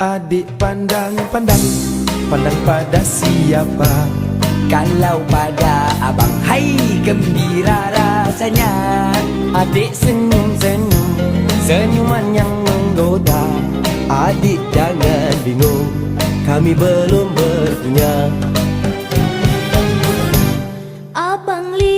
Adik pandang pandang. Pandang pada siapa? Kalau pada abang. Hai gembira rasanya. Adik senyum senyum. Senyuman yang menggoda. Adik jangan bingung. Kami belum berpunya. abang li